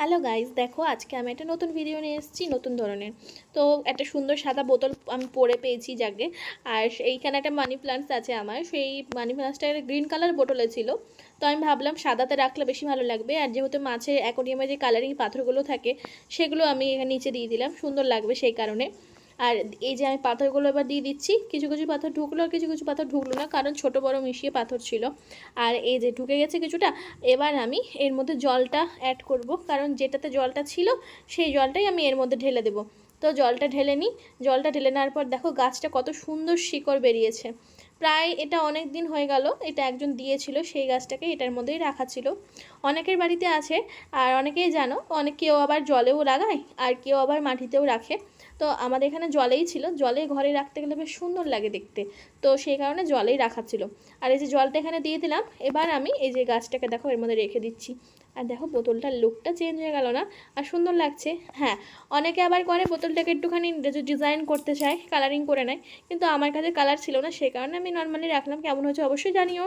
Hello guys দেখো, আজকে আমি একটা নতুন ভিডিও নিয়ে এসেছি, নতুন ধরনের। তো একটা সুন্দর সাদা বোতল আমি পরে পেয়েছি যাকে আর এইখানে একটা মানি প্লান্টস আছে আমার। সেই মানি প্লান্টসটা গ্রিন কালার বোতলে ছিল। তো আমি ভাবলাম সাদাতে রাখলে বেশি ভালো লাগবে। আর যেহেতু মাছের অ্যাকোরিয়ামে যে কালারিং পাথরগুলো থাকে, সেগুলো আমি এখানে নিচে দিয়ে দিলাম। সুন্দর লাগবে সেই কারণে। আর এই যে আমি পাথরগুলো এবার দিয়ে দিচ্ছি, কিছু কিছু পাথর ঢুকলো আর কিছু কিছু পাথর ঢুকলো না, কারণ ছোট বড় মিশিয়ে পাথর ছিল। আর এই যে ঢুকে গেছে কিছুটা, এবার আমি এর মধ্যে জলটা অ্যাড করব, কারণ যেটাতে জলটা ছিল সেই জলটাই আমি এর মধ্যে ঢেলে দেবো। তো জলটা ঢেলে নিই, জলটা ঢেলে নেওয়ার পর দেখো গাছটা কত সুন্দর শিকড় বেরিয়েছে। প্রায় এটা অনেক দিন হয়ে গেল, এটা একজন দিয়েছিল, সেই গাছটাকে এটার মধ্যেই রাখা ছিল। অনেকের বাড়িতে আছে, আর অনেকেই জানো, অনেক কেউ আবার জলেও লাগায়, আর কেউ আবার মাটিতেও রাখে। তো আমাদের এখানে জলেই ছিল, জলে ঘরে রাখতে গেলে বেশ সুন্দর লাগে দেখতে। তো সেই কারণে জলেই রাখা ছিল। আর এই যে জলটা এখানে দিয়ে দিলাম, এবার আমি এই যে গাছটাকে দেখো, এর মধ্যে রেখে দিচ্ছি। আর দেখো বোতলটার লুকটা চেঞ্জ হয়ে গেল না? আর সুন্দর লাগছে। হ্যাঁ অনেকে আবার করে বোতলটাকে একটুখানি ডিজাইন করতে চায় কালারিং করে নেয়। কিন্তু আমার কাছে কালার ছিল না সে কারণে আমি নর্মালি রাখলাম। কেমন হয়েছে অবশ্যই জানিও।